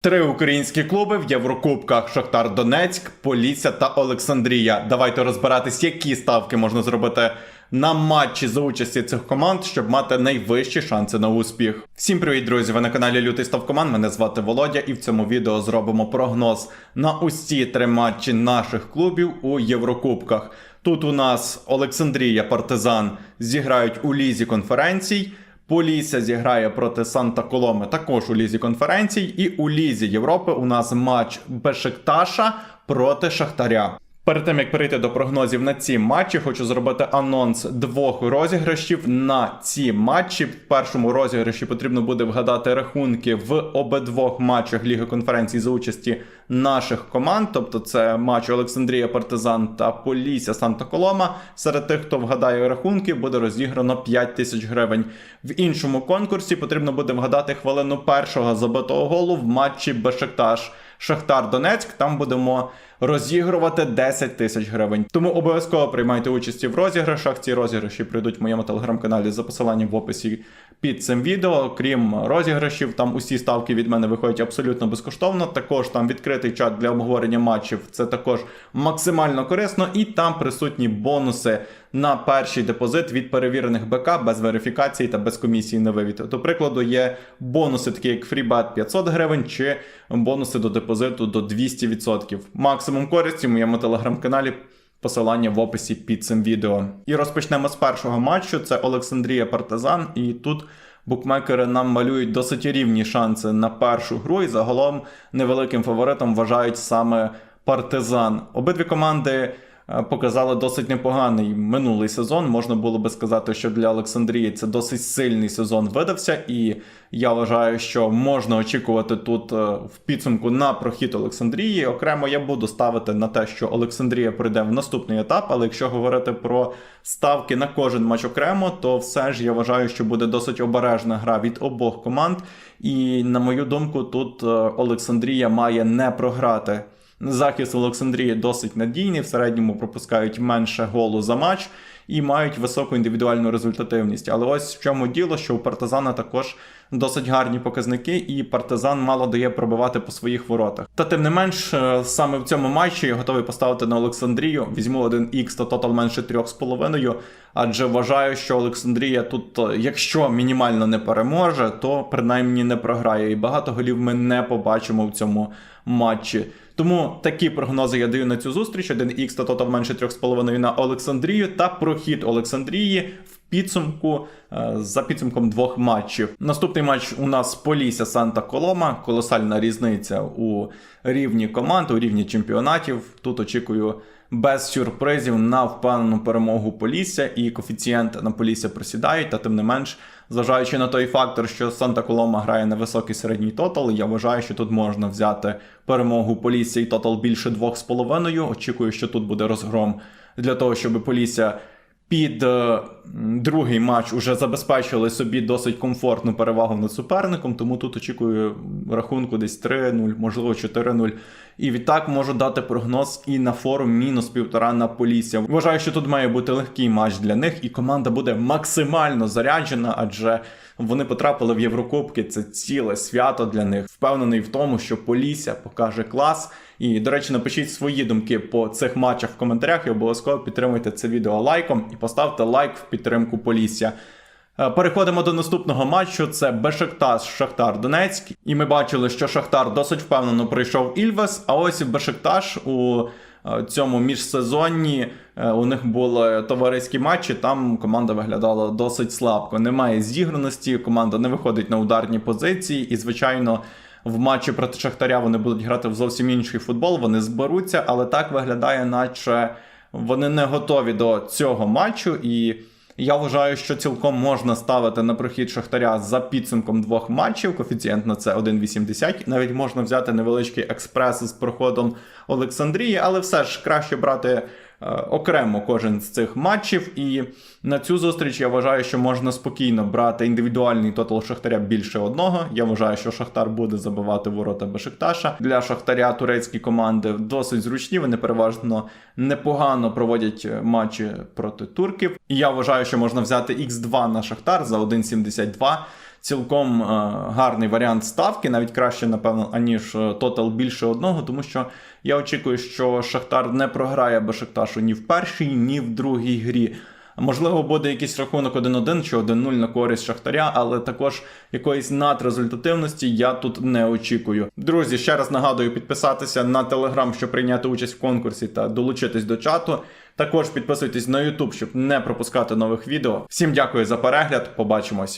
Три українські клуби в Єврокубках: Шахтар Донецьк, Полісся та Олександрія. Давайте розбиратись, які ставки можна зробити на матчі за участі цих команд, щоб мати найвищі шанси на успіх. Всім привіт, друзі! Ви на каналі Лютий Ставкоман. Мене звати Володя, і в цьому відео зробимо прогноз на усі три матчі наших клубів у Єврокубках. Тут у нас Олександрія Партизан зіграють у лізі конференцій. Полісся зіграє проти Санта Коломи також у лізі конференцій. І у лізі Європи у нас матч Бешикташа проти Шахтаря. Перед тим як перейти до прогнозів на ці матчі, хочу зробити анонс двох розіграшів на ці матчі. В першому розіграші потрібно буде вгадати рахунки в обидвох матчах Ліги конференцій за участі наших команд. Тобто це матч Олександрія Партизан та Полісся Санта Колома. Серед тих, хто вгадає рахунки, буде розіграно 5 тисяч гривень. В іншому конкурсі потрібно буде вгадати хвилину першого забитого голу в матчі Бешикташ. Шахтар Донецьк, там будемо розігрувати 10 тисяч гривень. Тому обов'язково приймайте участь в розіграшах. Ці розіграші прийдуть в моєму телеграм-каналі за посиланням в описі під цим відео. Крім розіграшів, там усі ставки від мене виходять абсолютно безкоштовно. Також там відкритий чат для обговорення матчів. Це також максимально корисно, і там присутні бонуси на перший депозит від перевірених БК без верифікації та без комісії на вивід. До прикладу, є бонуси, такі як FreeBet 500 гривень, чи бонуси до депозиту до 200%. Максимум користі в моєму телеграм-каналі. Посилання в описі під цим відео. І розпочнемо з першого матчу. Це Олександрія Партизан. І тут букмекери нам малюють досить рівні шанси на першу гру. І загалом невеликим фаворитом вважають саме Партизан. Обидві команди показали досить непоганий минулий сезон. Можна було би сказати, що для Олександрії це досить сильний сезон видався, і я вважаю, що можна очікувати тут е, в підсумку на прохід Олександрії. Окремо я буду ставити на те, що Олександрія прийде в наступний етап. Але якщо говорити про ставки на кожен матч окремо, то все ж я вважаю, що буде досить обережна гра від обох команд. І на мою думку, тут е, Олександрія має не програти. Захист Олександрії досить надійний, в середньому пропускають менше голу за матч і мають високу індивідуальну результативність. Але ось в чому діло, що у партизана також досить гарні показники, і партизан мало дає пробивати по своїх воротах. Та тим не менш, е, саме в цьому матчі я готовий поставити на Олександрію. Візьму один х та тотал менше 3,5, адже вважаю, що Олександрія тут, е, якщо мінімально не переможе, то принаймні не програє. І багато голів ми не побачимо в цьому матчі. Тому такі прогнози я даю на цю зустріч: 1х та тотал менше 3,5 на Олександрію та прохід Олександрії в підсумку е, за підсумком двох матчів. Наступний матч у нас Полісся Санта Колома. Колосальна різниця у рівні команд, у рівні чемпіонатів. Тут очікую. Без сюрпризів на впевнену перемогу Полісся і коефіцієнти на Полісся просідають, та тим не менш, зважаючи на той фактор, що Санта Колома грає на високий середній тотал, я вважаю, що тут можна взяти перемогу Полісся і тотал більше 2,5. Очікую, що тут буде розгром для того, щоб Полісся під е, другий матч уже забезпечили собі досить комфортну перевагу над суперником, тому тут очікую рахунку десь 3-0, можливо 4-0. І відтак можу дати прогноз і на форум мінус півтора на Полісся. Вважаю, що тут має бути легкий матч для них, і команда буде максимально заряджена, адже вони потрапили в Єврокубки. Це ціле свято для них. Впевнений в тому, що Полісся покаже клас. І, до речі, напишіть свої думки по цих матчах в коментарях і обов'язково підтримуйте це відео лайком і поставте лайк в підтримку Полісся. Е, Переходимо до наступного матчу. Це Бешикташ Шахтар Донецьк. І ми бачили, що Шахтар досить впевнено пройшов Ільвес. А ось Бешикташ у е, цьому міжсезонні е, у них були товариські матчі. Там команда виглядала досить слабко. Немає зіграності, команда не виходить на ударні позиції, і, звичайно. В матчі проти Шахтаря вони будуть грати в зовсім інший футбол, вони зберуться, але так виглядає, наче вони не готові до цього матчу. І я вважаю, що цілком можна ставити на прохід Шахтаря за підсумком двох матчів. Коефіцієнт на це 1,80. Навіть можна взяти невеличкий експрес з проходом Олександрії, але все ж краще брати. Е, Окремо кожен з цих матчів, і на цю зустріч я вважаю, що можна спокійно брати індивідуальний тотал Шахтаря більше одного. Я вважаю, що Шахтар буде забивати ворота Бешикташа. Для Шахтаря турецькі команди досить зручні. Вони переважно непогано проводять е, матчі проти турків. І я вважаю, що можна взяти X2 на Шахтар за 1,72. Цілком е, гарний варіант ставки, навіть краще, напевно, аніж е, тотал більше одного, тому що я очікую, що Шахтар не програє Бешикташу ні в першій, ні в другій грі. Можливо, буде якийсь рахунок 1-1 чи 1-0 на користь Шахтаря, але також якоїсь надрезультативності я тут не очікую. Друзі, ще раз нагадую підписатися на телеграм, щоб прийняти участь в конкурсі та долучитись до чату. Також підписуйтесь на YouTube, щоб не пропускати нових відео. Всім дякую за перегляд. Побачимось.